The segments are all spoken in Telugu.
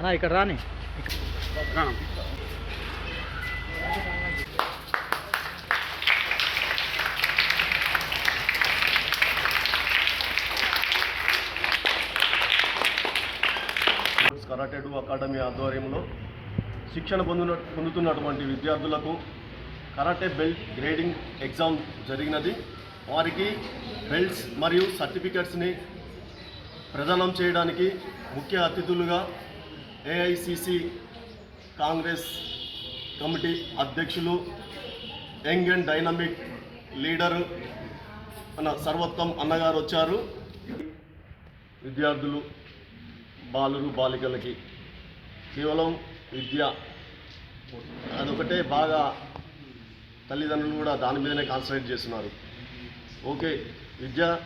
అన్నా ఇక్కడ రాని. కరాటేడు కరాటే అకాడమీ ఆధ్వర్యంలో శిక్షణ పొందిన పొందుతున్నటువంటి విద్యార్థులకు కరాటే బెల్ట్ గ్రేడింగ్ ఎగ్జామ్ జరిగినది. వారికి బెల్ట్స్ మరియు సర్టిఫికెట్స్ని ప్రదానం చేయడానికి ముఖ్య అతిథులుగా ఏఐసిసి కాంగ్రెస్ కమిటీ అధ్యక్షులు యంగ్ అండ్ డైనమిక్ లీడరు మన సర్వోత్తం అన్నగారు వచ్చారు. విద్యార్థులు బాలురు బాలికలకి కేవలం విద్య అదొకటే బాగా తల్లిదండ్రులు కూడా దాని మీదనే కాన్సన్ట్రేట్ చేస్తున్నారు. ఓకే విద్య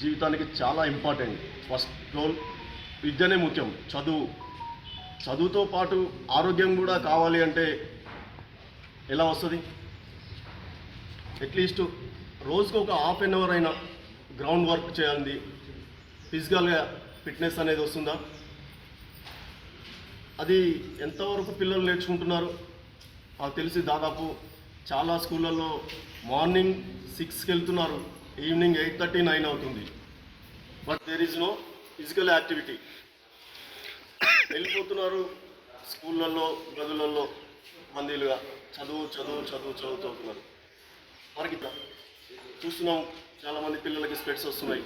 జీవితానికి చాలా ఇంపార్టెంట్ ఫస్ట్ రోల్ విద్యనే ముఖ్యం. చదువు. చదువుతో పాటు ఆరోగ్యం కూడా కావాలి అంటే ఎలా వస్తుంది? అట్లీస్ట్ రోజుకు ఒక హాఫ్ అన్ అవర్ అయినా గ్రౌండ్ వర్క్ చేయాలి. ఫిజికల్గా ఫిట్నెస్ అనేది వస్తుందా? అది ఎంతవరకు పిల్లలు నేర్చుకుంటున్నారు? నాకు తెలిసి దాదాపు చాలా స్కూళ్ళల్లో మార్నింగ్ సిక్స్కి వెళ్తున్నారు ఈవినింగ్ ఎయిట్ థర్టీ నైన్ అవుతుంది. But there is no physical activity వెళ్ళిపోతున్నారు స్కూళ్ళల్లో గదులలో మందిలుగా. చదువు చదువు చదువు చదువుతున్నారు మనకి చూస్తున్నాం చాలామంది పిల్లలకి స్పెట్స్ వస్తున్నాయి.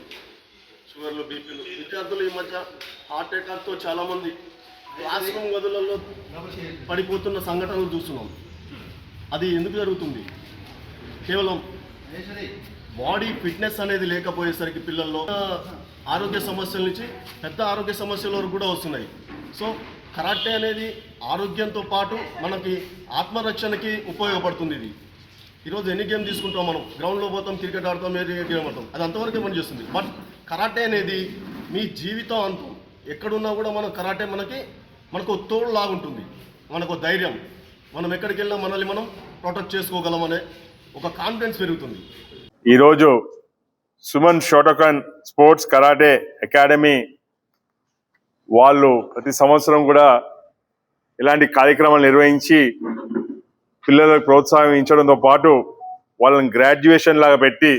షుగర్లు బీపీలు. విద్యార్థులు ఈ మధ్య హార్ట్ అటాక్తో చాలామంది క్లాస్ రూమ్ గదులలో పడిపోతున్న సంఘటనలు చూస్తున్నాం. అది ఎందుకు జరుగుతుంది? కేవలం బాడీ ఫిట్నెస్ అనేది లేకపోయేసరికి పిల్లల్లో ఆరోగ్య సమస్యల నుంచి పెద్ద ఆరోగ్య సమస్యల వరకు కూడా వస్తున్నాయి. సో కరాటే అనేది ఆరోగ్యంతో పాటు మనకి ఆత్మరక్షణకి ఉపయోగపడుతుంది ఇది. ఈరోజు ఎన్ని గేమ్ తీసుకుంటాం మనం? గ్రౌండ్లో పోతాం క్రికెట్ ఆడతాం ఏ గేమ్ ఆడతాం? అది అంతవరకే పని చేస్తుంది? బట్ కరాటే అనేది మీ జీవితం అంతం ఎక్కడున్నా కూడా మనం కరాటే మనకి మనకు తోడు లాగుంటుంది మనకు ధైర్యం. మనం ఎక్కడికి వెళ్ళినా మనల్ని మనం ప్రొటెక్ట్ చేసుకోగలమనే ఒక కాన్ఫిడెన్స్ పెరుగుతుంది. ఈరోజు Suman Shotokan sports karate academy వాళ్ళు ప్రతి సంవత్సరం కూడా ఇలాంటి కార్యక్రమాలు నిర్వహించి పిల్లలకు ప్రోత్సహించడంతో పాటు వాళ్ళని గ్రాడ్యుయేషన్ లాగా పెట్టి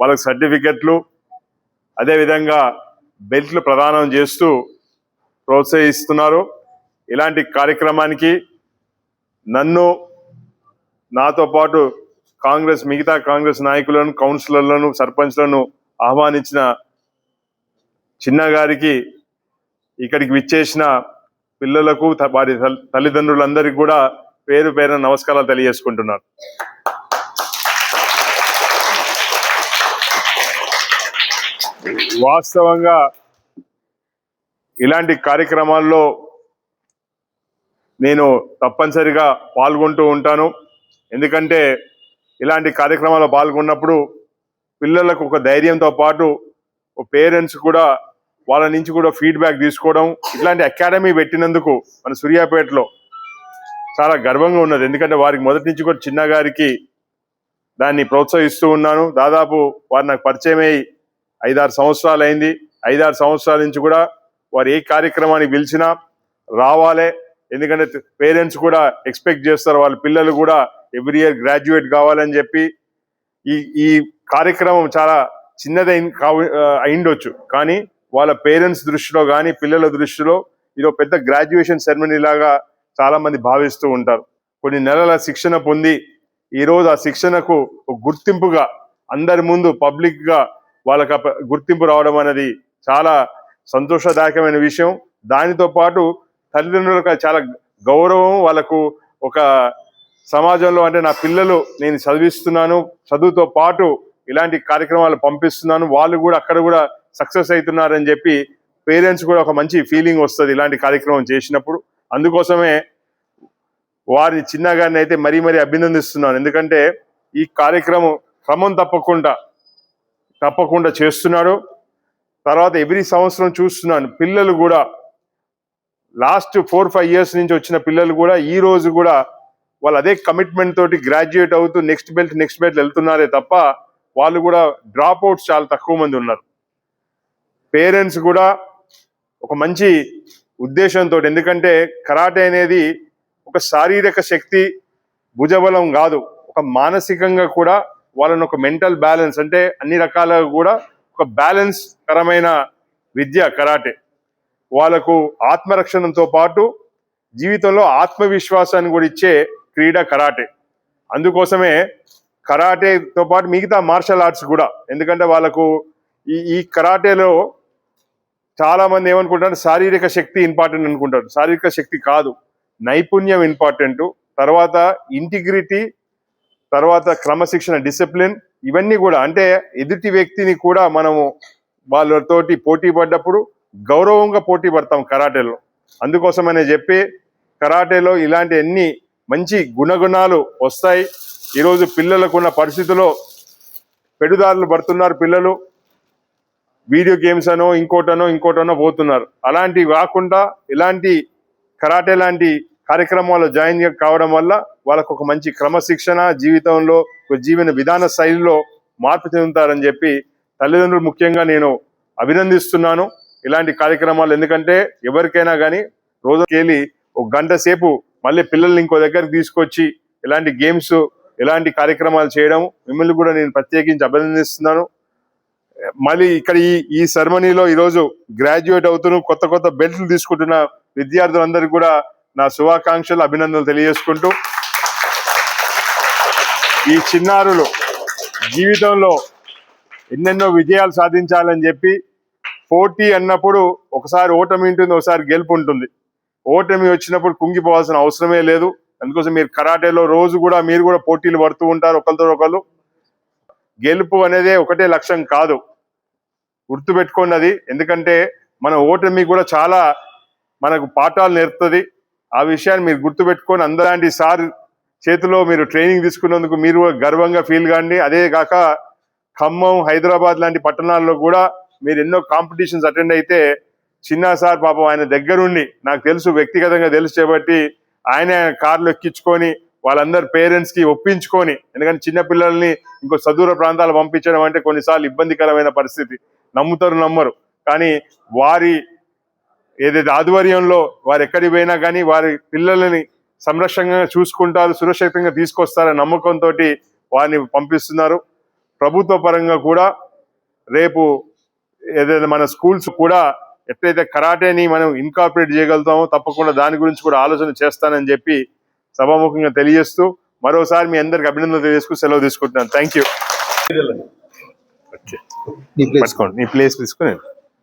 వాళ్ళకి సర్టిఫికెట్లు అదేవిధంగా బెల్ట్లు ప్రదానం చేస్తూ ప్రోత్సహిస్తున్నారు. ఇలాంటి కార్యక్రమానికి నన్ను నాతో పాటు కాంగ్రెస్ మిగతా కాంగ్రెస్ నాయకులను కౌన్సిలర్లను సర్పంచ్లను ఆహ్వానించిన చిన్నగారికి ఇక్కడికి విచ్చేసిన పిల్లలకు త- వారి తల్లిదండ్రులందరికీ కూడా పేరు పేరున నమస్కారాలు తెలియజేసుకుంటున్నాను. వాస్తవంగా ఇలాంటి కార్యక్రమాల్లో నేను తప్పనిసరిగా పాల్గొంటూ ఉంటాను. ఎందుకంటే ఇలాంటి కార్యక్రమాల్లో పాల్గొన్నప్పుడు పిల్లలకు ఒక ధైర్యంతో పాటు పేరెంట్స్ కూడా వాళ్ళ నుంచి కూడా ఫీడ్బ్యాక్ తీసుకోవడం ఇట్లాంటి అకాడమీ పెట్టినందుకు మన సూర్యాపేటలో చాలా గర్వంగా ఉన్నది. ఎందుకంటే వారికి మొదటి నుంచి కూడా చిన్న గారికి దాన్ని ప్రోత్సహిస్తూ ఉన్నాను. దాదాపు వారు నాకు పరిచయం అయ్యి ఐదారు సంవత్సరాలు అయింది. ఐదారు సంవత్సరాల నుంచి కూడా వారు ఏ కార్యక్రమానికి పిలిచినా రావాలే. ఎందుకంటే పేరెంట్స్ కూడా ఎక్స్పెక్ట్ చేస్తారు. వాళ్ళ పిల్లలు కూడా ఎవ్రీ ఇయర్ గ్రాడ్యుయేట్ కావాలని చెప్పి ఈ ఈ కార్యక్రమం చాలా చిన్నదై కావు అయిండొచ్చు కానీ వాళ్ళ పేరెంట్స్ దృష్టిలో కానీ పిల్లల దృష్టిలో ఇది పెద్ద గ్రాడ్యుయేషన్ సెరమనీ లాగా చాలా మంది భావిస్తూ ఉంటారు. కొన్ని నెలల శిక్షణ పొంది ఈ రోజు ఆ శిక్షణకు గుర్తింపుగా అందరి ముందు పబ్లిక్గా వాళ్ళకి గుర్తింపు రావడం అనేది చాలా సంతోషదాయకమైన విషయం. దానితో పాటు తల్లిదండ్రులకు చాలా గౌరవం వాళ్ళకు ఒక సమాజంలో అంటే నా పిల్లలు నేను చదివిస్తున్నాను చదువుతో పాటు ఇలాంటి కార్యక్రమాలు పంపిస్తున్నాను వాళ్ళు కూడా అక్కడ కూడా సక్సెస్ అవుతున్నారని చెప్పి పేరెంట్స్ కూడా ఒక మంచి ఫీలింగ్ వస్తుంది ఇలాంటి కార్యక్రమం చేసినప్పుడు. అందుకోసమే వారిని చిన్నగారిని అయితే మరీ మరీ అభినందిస్తున్నాను. ఎందుకంటే ఈ కార్యక్రమం క్రమం తప్పకుండా తప్పకుండా చేస్తున్నాడు. తర్వాత ఎవ్రీ సంవత్సరం చూస్తున్నాను పిల్లలు కూడా లాస్ట్ ఫోర్ ఫైవ్ ఇయర్స్ నుంచి వచ్చిన పిల్లలు కూడా ఈ రోజు కూడా వాళ్ళు అదే కమిట్మెంట్ తోటి గ్రాడ్యుయేట్ అవుతూ నెక్స్ట్ బెల్ట్ నెక్స్ట్ బెల్ట్ వెళ్తున్నారే తప్ప వాళ్ళు కూడా డ్రాప్ అవుట్స్ చాలా తక్కువ మంది ఉన్నారు. పేరెంట్స్ కూడా ఒక మంచి ఉద్దేశంతో ఎందుకంటే కరాటే అనేది ఒక శారీరక శక్తి భుజబలం కాదు. ఒక మానసికంగా కూడా వాళ్ళని ఒక మెంటల్ బ్యాలెన్స్ అంటే అన్ని రకాలుగా కూడా ఒక బ్యాలెన్స్ కరమైన విద్య కరాటే. వాళ్ళకు ఆత్మరక్షణతో పాటు జీవితంలో ఆత్మవిశ్వాసాన్ని కూడా ఇచ్చే క్రీడ కరాటే. అందుకోసమే కరాటేతో పాటు మిగతా మార్షల్ ఆర్ట్స్ కూడా. ఎందుకంటే వాళ్ళకు ఈ ఈ కరాటేలో చాలా మంది ఏమనుకుంటారు శారీరక శక్తి ఇంపార్టెంట్ అనుకుంటారు. శారీరక శక్తి కాదు. నైపుణ్యం ఇంపార్టెంట్ తర్వాత ఇంటిగ్రిటీ తర్వాత క్రమశిక్షణ డిసిప్లిన్ ఇవన్నీ కూడా అంటే ఎదుటి వ్యక్తిని కూడా మనము వాళ్ళతోటి పోటీ పడ్డప్పుడు గౌరవంగా పోటీ పడతాం కరాటేలో. అందుకోసమనే చెప్పి కరాటేలో ఇలాంటి అన్ని మంచి గుణగుణాలు వస్తాయి. ఈరోజు పిల్లలకు ఉన్న పరిస్థితిలో పెడుదారులు పడుతున్నారు పిల్లలు. వీడియో గేమ్స్ అనో ఇంకోటనో ఇంకోటనో పోతున్నారు. అలాంటివి కాకుండా ఇలాంటి కరాటే లాంటి కార్యక్రమాల్లో జాయిన్ కావడం వల్ల వాళ్ళకు ఒక మంచి క్రమశిక్షణ జీవితంలో ఒక జీవన విధాన శైలిలో మార్పు చెందుతారని చెప్పి తల్లిదండ్రులు ముఖ్యంగా నేను అభినందిస్తున్నాను. ఇలాంటి కార్యక్రమాలు ఎందుకంటే ఎవరికైనా కానీ రోజుకెళ్ళి ఒక గంట సేపు మళ్ళీ పిల్లల్ని ఇంకో దగ్గరికి తీసుకొచ్చి ఇలాంటి గేమ్స్ ఇలాంటి కార్యక్రమాలు చేయడం మిమ్మల్ని కూడా నేను ప్రత్యేకించి అభినందిస్తున్నాను. మళ్ళీ ఇక్కడ ఈ ఈ సెరమనీలో ఈరోజు గ్రాడ్యుయేట్ అవుతున్న కొత్త కొత్త బెల్ట్లు తీసుకుంటున్న విద్యార్థులందరికీ కూడా నా శుభాకాంక్షలు అభినందనలు తెలియజేసుకుంటూ ఈ చిన్నారులు జీవితంలో ఎన్నెన్నో విజయాలు సాధించాలని చెప్పి పోటీ అన్నప్పుడు ఒకసారి ఓటమి ఉంటుంది ఒకసారి గెలుపు ఉంటుంది. ఓటమి వచ్చినప్పుడు కుంగిపోవాల్సిన అవసరమే లేదు. అందుకోసం మీరు కరాటేలో రోజు కూడా మీరు కూడా పోటీలు పడుతూ ఉంటారు ఒకరితో ఒకరు. గెలుపు అనేదే ఒకటే లక్ష్యం కాదు. గుర్తుపెట్టుకోండి అది ఎందుకంటే మన ఓటమి కూడా చాలా మనకు పాఠాలు నేర్పుతుంది. ఆ విషయాన్ని మీరు గుర్తుపెట్టుకొని అందలాంటి సార్ చేతిలో మీరు ట్రైనింగ్ తీసుకున్నందుకు మీరు గర్వంగా ఫీల్ కాండి. అదే కాక ఖమ్మం హైదరాబాద్ లాంటి పట్టణాల్లో కూడా మీరు ఎన్నో కాంపిటీషన్స్ అటెండ్ అయితే చిన్న సార్ పాపం ఆయన దగ్గరుండి నాకు తెలుసు వ్యక్తిగతంగా తెలుసు కాబట్టి ఆయన కార్లు ఎక్కించుకొని వాళ్ళందరి పేరెంట్స్కి ఒప్పించుకొని ఎందుకంటే చిన్న పిల్లల్ని ఇంకో సదూర ప్రాంతాలు పంపించడం అంటే కొన్నిసార్లు ఇబ్బందికరమైన పరిస్థితి. నమ్ముతారు నమ్మరు. కానీ వారి ఏదైతే ఆధ్వర్యంలో వారు ఎక్కడికి పోయినా కానీ వారి పిల్లలని సంరక్షణగా చూసుకుంటారు సురక్షితంగా తీసుకొస్తారనే నమ్మకంతో వారిని పంపిస్తున్నారు. ప్రభుత్వ పరంగా కూడా రేపు ఏదైతే మన స్కూల్స్ కూడా ఎట్లయితే కరాటేని మనం ఇన్కార్పొరేట్ చేయగలుగుతామో తప్పకుండా దాని గురించి కూడా ఆలోచన చేస్తానని చెప్పి సభాముఖంగా తెలియజేస్తూ మరోసారి మీ అందరికి అభినందనలు తెలియజేసుకుని సెలవు తీసుకుంటున్నాను. Thank you. నీ ప్లేస్ పట్టుకోండి. నీ ప్లేస్ తీసుకుని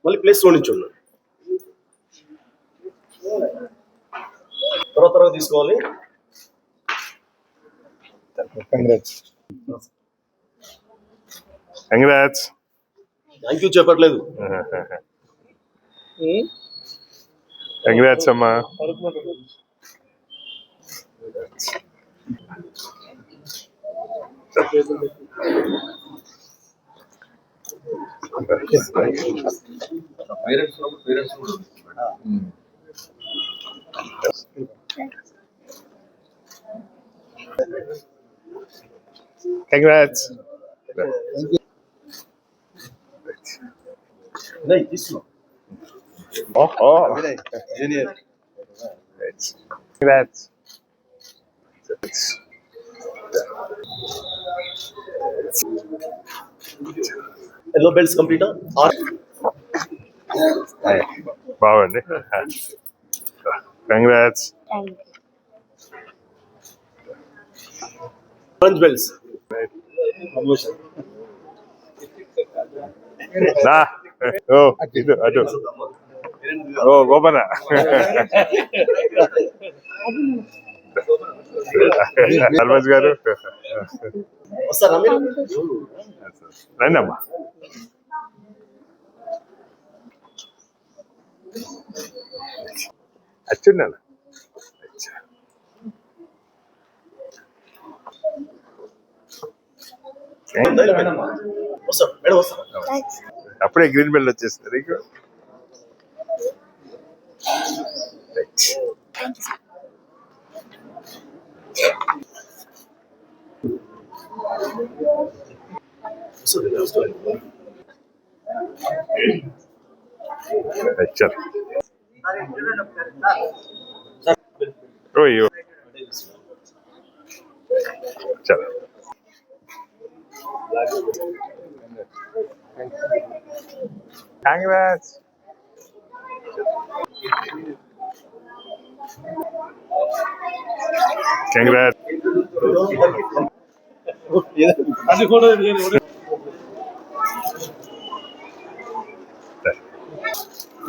మళ్ళీ ప్లేస్లో నిల్చోండి తర్వాత తర్వాత తీసుకోవాలి. కంగ్రాట్స్ కంగ్రాట్స్ థ్యాంక్ యూ చెప్పట్లేదు. కంగ్రాట్స్ అమ్మా. కంగ్రాట్స్ వినయ్, తీసుకో ఓహో జూనియర్ కంగ్రాట్స్ Yellow belts కంప్లీటా బాగుంది. కంగ్రాట్స్ ఆరెంజ్ బెల్ట్స్ దా. ఓ ఇటు అటు. ఓ గోపన హర్మజ్ గారు. వస్తారా మీరు? రండి అమ్మా మేడం వస్తా. అప్పుడే గ్రీన్ బెల్ట్ వచ్చేసింది నీకు? వస్తుంది. వస్తుంది వచ్చారు ఓ అయ్యో చలో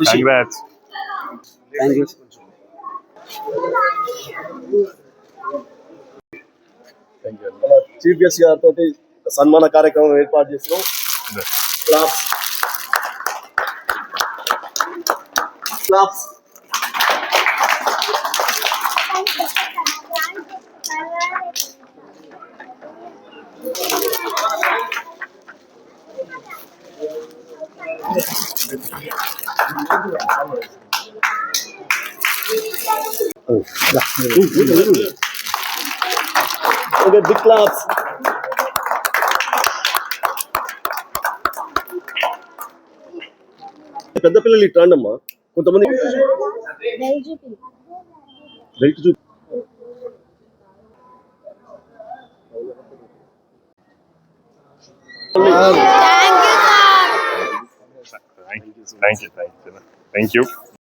కంగ్రాట్స్ కంగ్రాట్స్ కంగ్రాట్స్ మన చీఫ్ గెస్ట్ గారితో సన్మాన కార్యక్రమం ఏర్పాటు చేస్తున్నాం claps claps okay big claps పెద్ద పిల్లలు ఇట్లా అమ్మా కొంతమంది belt chew thank you thank you thank you